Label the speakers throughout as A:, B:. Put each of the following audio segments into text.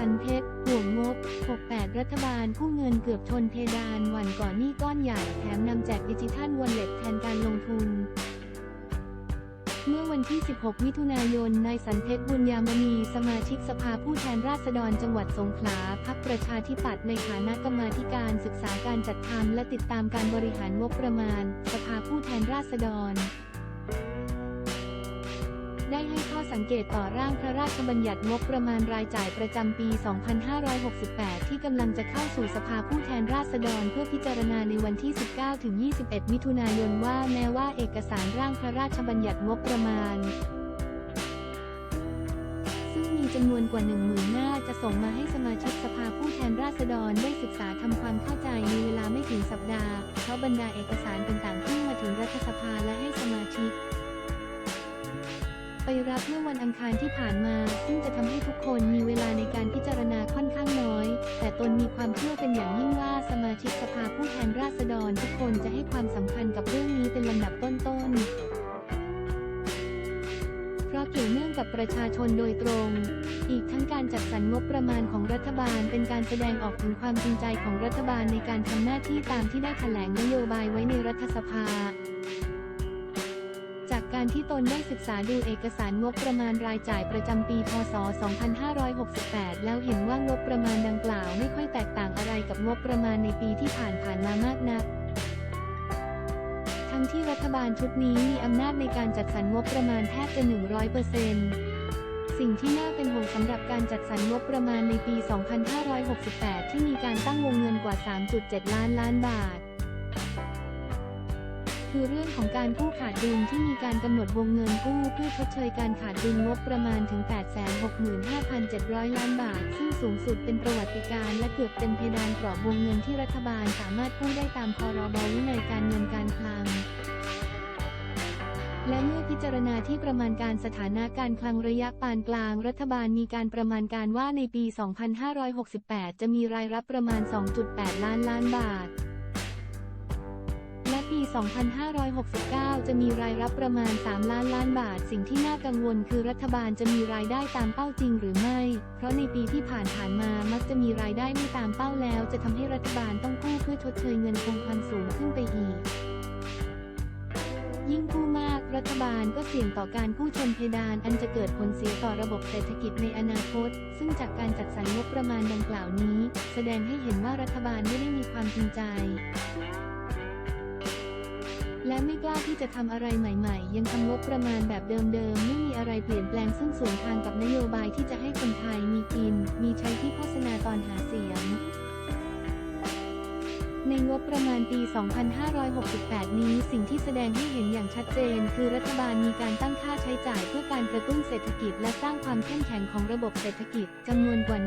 A: สันเพชรห่วงงบ 68 รัฐบาลผู้เงินเกือบชนเพดานหวันก่อนหนี้ก้อนใหญ่แถมนำแจกดิจิทัลวอลเล็ตแทนการลงทุน เมื่อวันที่ 16 มิถุนายน นายสันเพชรบุญยามณีสมาชิกสภาผู้แทนราษฎรจังหวัดสงขลาพักประชาธิปัตย์ในฐานะกรรมาธิการศึกษาการจัดทำและติดตามการบริหารงบประมาณ สภาผู้แทนราษฎร ได้ให้ข้อสังเกตต่อร่างพระราชบัญญัติงบประมาณรายจ่ายประจำปี 2568 ที่กำลังจะเข้าสู่สภาผู้แทนราษฎรเพื่อพิจารณาในวันที่ 19-21 มิถุนายนว่าแม้ว่าเอกสารร่างพระราชบัญญัติงบประมาณซึ่งมีจำนวนกว่า 10,000 หน้าจะส่งมาให้สมาชิกสภาผู้แทนราษฎรได้ศึกษาทำความเข้าใจในเวลาไม่ถึงสัปดาห์ เพราะบรรดาเอกสารต่างๆที่มาถึงรัฐสภาและให้สมาชิก ไปรับเมื่อวันอังคารที่ผ่านมา ซึ่งจะทำให้ทุกคนมีเวลาในการพิจารณาค่อนข้างน้อย แต่ตนมีความเชื่อเป็นอย่างยิ่งว่าสมาชิกสภาผู้แทนราษฎรทุกคนจะให้ความสำคัญกับเรื่องนี้เป็นลำดับต้นๆ เพราะเกี่ยวเนื่องกับประชาชนโดยตรง อีกทั้งการจัดสรรงบประมาณของรัฐบาลเป็นการแสดงออกถึงความจริงใจของรัฐบาลในการทำหน้าที่ตามที่ได้แถลงนโยบายไว้ในรัฐสภาจา การที่ตนได้ศึกษาดูเอกสารงบประมาณรายจ่ายประจำปี พศ 2568 แล้วเห็นว่างบประมาณดังกล่าวไม่ค่อยแตกต่างอะไรกับงบประมาณในปีที่ผ่านผ่านๆมามากนัก ทั้งที่รัฐบาลชุดนี้มีอำนาจในการจัดสรรงบประมาณแทบจะ 100%สิ่งที่น่าเป็นห่วงสำหรับการจัดสรรงบประมาณในปี 2568 ที่มีการตั้งวงเงินกว่า 3.7 ล้านล้านบาท คือเรื่องของการกู้ขาดดุลที่มีการกำหนดวงเงินกู้เพื่อชดเชยการขาดดุลงบประมาณถึง 865,700 ล้านบาท ซึ่งสูงสุดเป็นประวัติการและเกือบเต็มเพดานกรอบวงเงินที่รัฐบาลสามารถกู้ได้ตามพรบวินัยการเงินการคลังและเมื่อพิจารณาที่ประมาณการสถานะการคลังระยะปานกลาง รัฐบาลมีการประมาณการว่าในปี 2568 จะมีรายรับประมาณ 2.8 ล้านล้านบาท 2569 จะมีรายรับประมาณ 3 ล้านล้านบาท สิ่งที่น่ากังวลคือรัฐบาลจะมีรายได้ตามเป้าจริงหรือไม่ เพราะในปีที่ผ่านผ่านมามักจะมีรายได้ไม่ตามเป้าแล้ว จะทำให้รัฐบาลต้องกู้เพื่อชดเชยเงินคงคลังสูงขึ้นไปอีก ยิ่งกู้มากรัฐบาลก็เสี่ยงต่อการกู้ชนเพดานอันจะเกิดผลเสียต่อระบบเศรษฐกิจในอนาคต ซึ่งจากการจัดสรรงบประมาณดังกล่าวนี้ แสดงให้เห็นว่ารัฐบาลไม่ได้มีความจริงใจ และไม่กล้าที่จะทำอะไรใหม่ ๆ ยังทำงบประมาณแบบเดิมๆ ไม่มีอะไรเปลี่ยนแปลงซึ่งสวนทางกับนโยบายที่จะให้คนไทยมีกิน มีใช้ที่โฆษณาตอนหาเสียง ในงบประมาณปี 2568 นี้สิ่งที่แสดงให้เห็นอย่างชัดเจน คือรัฐบาลมีการตั้งค่าใช้จ่ายเพื่อการกระตุ้นเศรษฐกิจ และสร้างความเข้มแข็งของระบบเศรษฐกิจจำนวนกว่า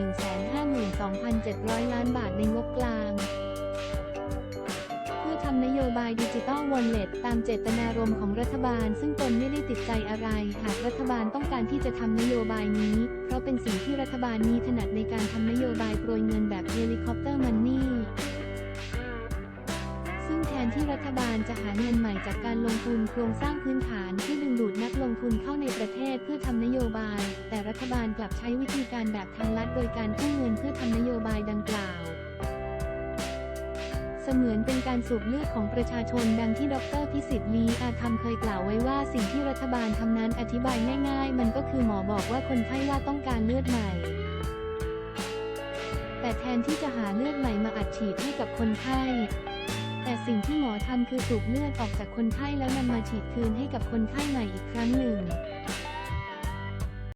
A: 152,700 ล้านบาทในงบายดิจิตอลวอลเล็ตตามเจตนารมณ์ของรัฐบาล ซึ่งตนไม่ได้ติดใจอะไร หากรัฐบาลต้องการที่จะทำนโยบายนี้ เพราะเป็นสิ่งที่รัฐบาลมีถนัดในการทำนโยบายโปรยเงินแบบเฮลิคอปเตอร์มันนี่ซึ่งแทนที่รัฐบาลจะหาเงินใหม่จากการลงทุนโครงสร้างพื้นฐานที่ดึงดูดนักลงทุนเข้าในประเทศเพื่อทำนโยบาย แต่รัฐบาลกลับใช้วิธีการแบบทางลัดโดยการกู้เงินเพื่อทำนโยบายดังกล่าว เสมือนเป็นการสูบเลือดของประชาชนดังที่ดรพิสิทธิ์ลีอาธรรมเคยกล่าวไว้ว่าสิ่งที่รัฐบาลทำนั้นอธิบายง่ายๆ มันก็คือหมอบอกว่าคนไข้ว่าต้องการเลือดใหม่ แต่แทนที่จะหาเลือดใหม่มาอัดฉีดให้กับคนไข้แต่สิ่งที่หมอทำคือสูบเลือดออกจากคนไข้แล้วนำมาฉีดคืนให้กับคนไข้ใหม่อีกครั้งหนึ่ง